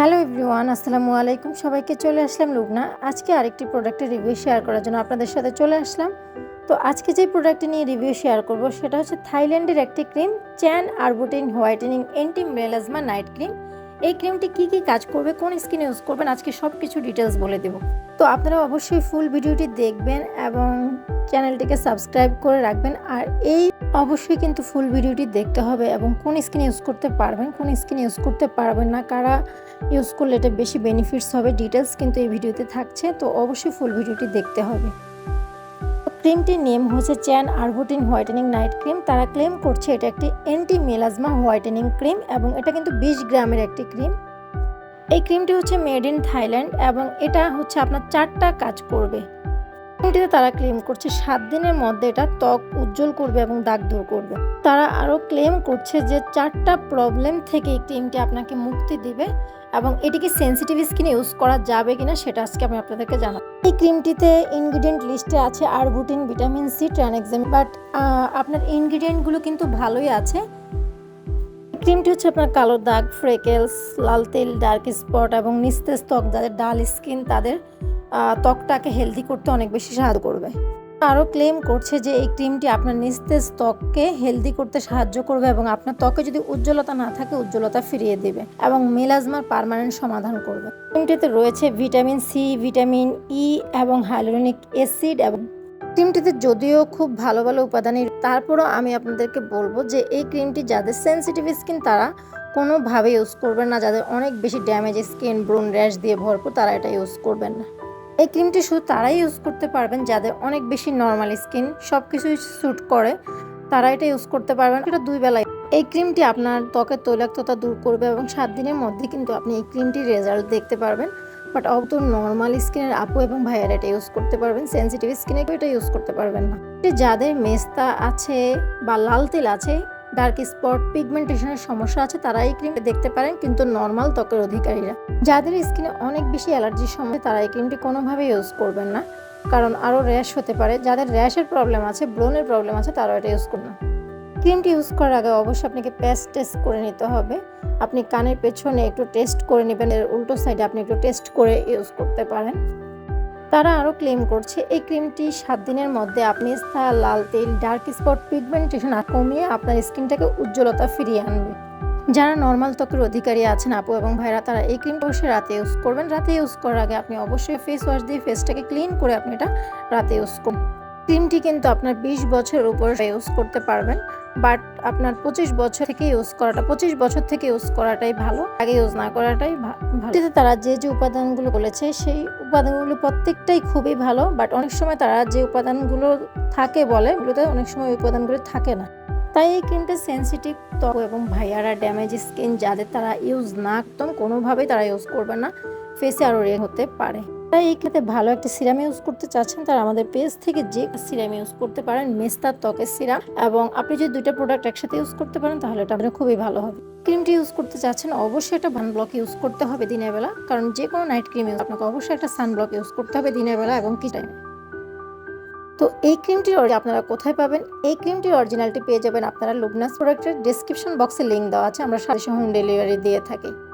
Hello everyone, আসসালামু আলাইকুম। সবাইকে চলে আসলাম লুবনা আজকে আরেকটি প্রোডাক্টের রিভিউ শেয়ার করার জন্য আপনাদের সাথে চলে আসলাম। তো আজকে যে প্রোডাক্টটি নিয়ে রিভিউ শেয়ার করব, সেটা হচ্ছে থাইল্যান্ডের একটি cream Chan Arbutin whitening anti melasma night cream এই ক্রিমটি কি কি কাজ করবে, কোন স্কিনে ইউজ করবেন, আজকে সব কিছু ডিটেলস বলে দেব। তো আপনারা অবশ্যই ফুল ভিডিওটি দেখবেন এবং চ্যানেলটিকে সাবস্ক্রাইব করে রাখবেন। আর এই অবশ্যই কিন্তু ফুল ভিডিওটি দেখতে হবে এবং কোন স্কিন ইউজ করতে পারবেন, কোন স্কিন ইউজ করতে পারবেন না, কারা ইউজ করলে এটা বেশি বেনিফিটস হবে ডিটেলস কিন্তু এই ভিডিওতে থাকছে, তো অবশ্যই ফুল ভিডিওটি দেখতে হবে। ক্রিমটির নেম হচ্ছে Chan Arbutin whitening night cream তারা ক্লেম করছে এটা একটি অ্যান্টি মেলাজমা হোয়াইটেনিং ক্রিম এবং এটা কিন্তু বিশ গ্রামের একটি ক্রিম এই ক্রিমটি হচ্ছে মেড ইন থাইল্যান্ড এবং এটা হচ্ছে আপনার চারটা কাজ করবে। ক্রিমটিতে তারা ক্লেম করছে, সাত দিনের মধ্যে এটা ত্বক উজ্জ্বল করবে এবং দাগ দূর করবে। তারা আরও ক্লেম করছে যে চারটা প্রবলেম থেকে এই ক্রিমটি আপনাকে মুক্তি দিবে এবং এটিকে সেন্সিটিভ স্কিনে ইউজ করা যাবে কিনা সেটা আজকে আমি আপনাদেরকে জানাব। এই ক্রিমটিতে ইনগ্রিডিয়েন্ট লিস্টে আছে arbutin vitamin C tranexamic but আপনার ইনগ্রিডিয়েন্টগুলো কিন্তু ভালোই আছে। ক্রিমটি হচ্ছে আপনার কালো দাগ ফ্রেকেলস লাল তেল ডার্ক স্পট এবং নিস্তেজ ত্বক, যাদের ডাল স্কিন তাদের ত্বকটাকে হেলদি করতে অনেক বেশি সাহায্য করবে। আরও ক্লেম করছে যে এই ক্রিমটি আপনার নিস্তেজ ত্বককে হেলদি করতে সাহায্য করবে এবং আপনার ত্বকে যদি উজ্জ্বলতা না থাকে, উজ্জ্বলতা ফিরিয়ে দেবে এবং মেলাজমার পারমানেন্ট সমাধান করবে। ক্রিমটিতে রয়েছে ভিটামিন সি ভিটামিন ই এবং হাইলোনিক অ্যাসিড এবং ক্রিমটিতে যদিও খুব ভালো ভালো উপাদানের তারপরও আমি আপনাদেরকে বলব যে এই ক্রিমটি যাদের সেন্সিটিভ স্কিন তারা কোনোভাবে ইউজ করবেন না। যাদের অনেক বেশি ড্যামেজ স্কিন ব্রোন র্যাশ দিয়ে ভরপুর, তারা এটা ইউজ করবেন না। এই ক্রিমটি শুধু তারাই ইউজ করতে পারবেন, যাদের অনেক বেশি নর্মাল স্কিন সব কিছুই স্যুট করে তারা এটা ইউজ করতে পারবেন। এটা দুই বেলায়। এই ক্রিমটি আপনার ত্বকের তৈলাক্ততা দূর করবে এবং সাত দিনের মধ্যে কিন্তু আপনি এই ক্রিমটির রেজাল্ট দেখতে পারবেন। বাট অত নর্মাল স্কিনের আপু এবং ভাইয়ারা এটা ইউজ করতে পারবেন সেন্সিটিভ স্কিনে এটা ইউজ করতে পারবেন না। যাদের মেস্তা আছে বা লাল তেল আছে ডার্ক স্পট পিগমেন্টেশনের সমস্যা আছে, তারা এই ক্রিমটা দেখতে পারেন, কিন্তু নর্মাল ত্বকের অধিকারীরা। যাদের স্কিনে অনেক বেশি অ্যালার্জির সময় তারা এই ক্রিমটি কোনোভাবে ইউজ করবেন না। কারণ আরও র্যাশ হতে পারে। যাদের র্যাশের প্রবলেম আছে ব্রনের প্রবলেম আছে, তারাও এটা ইউজ করুন না। ক্রিমটি ইউজ করার আগে অবশ্যই আপনাকে প্যাচ টেস্ট করে নিতে হবে। আপনি কানের পেছনে একটু টেস্ট করে নেবেন, এর উল্টো সাইডে আপনি একটু টেস্ট করে ইউজ করতে পারেন। তারা আরও ক্লেম করছে, এই ক্রিমটি সাত দিনের মধ্যে আপনি স্থা লাল তেল ডার্ক স্পট পিগমেন্টেশন কমিয়ে আপনার স্কিনটাকে উজ্জ্বলতা ফিরিয়ে আনবে। যারা নর্মাল ত্বকের অধিকারী আছেন আপু এবং ভাইরা, তারা এই ক্রিম অবশ্যই রাতে ইউজ করবেন। রাতে ইউজ করার আগে আপনি অবশ্যই ফেস ওয়াশ দিয়ে ফেসটাকে ক্লিন করে আপনি এটা রাতে ইউজ করুন। ক্রিমটি কিন্তু আপনার বিশ বছর উপর ইউজ করতে পারবেন বাট আপনার পঁচিশ বছর থেকে ইউজ করাটা, পঁচিশ বছর থেকে ইউজ করাটাই ভালো, আগে ইউজ না করাটাই ভালো। তারা যে যে উপাদানগুলো বলেছে, সেই উপাদানগুলো প্রত্যেকটাই খুবই ভালো বাট অনেক সময় তারা যে উপাদানগুলো থাকে বলে, ওগুলোতে অনেক সময় ওই উপাদানগুলো থাকে না। তাই এই ক্রিমটা সেন্সিটিভ ত্বক এবং ভাইয়ারা ড্যামেজ স্কিন যাদের তারা ইউজ না, একদম কোনোভাবেই তারা ইউজ করবে না ফেসে আরও রে হতে পারে। তাই এই ক্ষেত্রে ভালো একটা সিরাম ইউজ করতে চাচ্ছেন, তারা আমাদের পেজ থেকে যে সিরাম ইউজ করতে পারেন, মেস্তার ত্বকের সিরাম। এবং আপনি যদি দুইটা প্রোডাক্ট একসাথে ইউজ করতে পারেন, তাহলে এটা আপনার খুবই ভালো হবে। ক্রিমটি ইউজ করতে চাচ্ছেন, অবশ্যই একটা সানব্লক ইউজ করতে হবে দিনের বেলা। কারণ যে কোনো নাইট ক্রিম ইউজ আপনাকে অবশ্যই একটা সানব্লক ইউজ করতে হবে দিনের বেলা এবং কি টাইমে তো এই ক্রিমটির অরি- আপনারা কোথায় পাবেন? এই ক্রিমটির অরিজিনালটি পেয়ে যাবেন আপনারা লুবনাস প্রোডাক্টের ডিসক্রিপশন বক্সে লিঙ্ক দেওয়া আছে। আমরা সাথে হোম ডেলিভারি দিয়ে থাকি।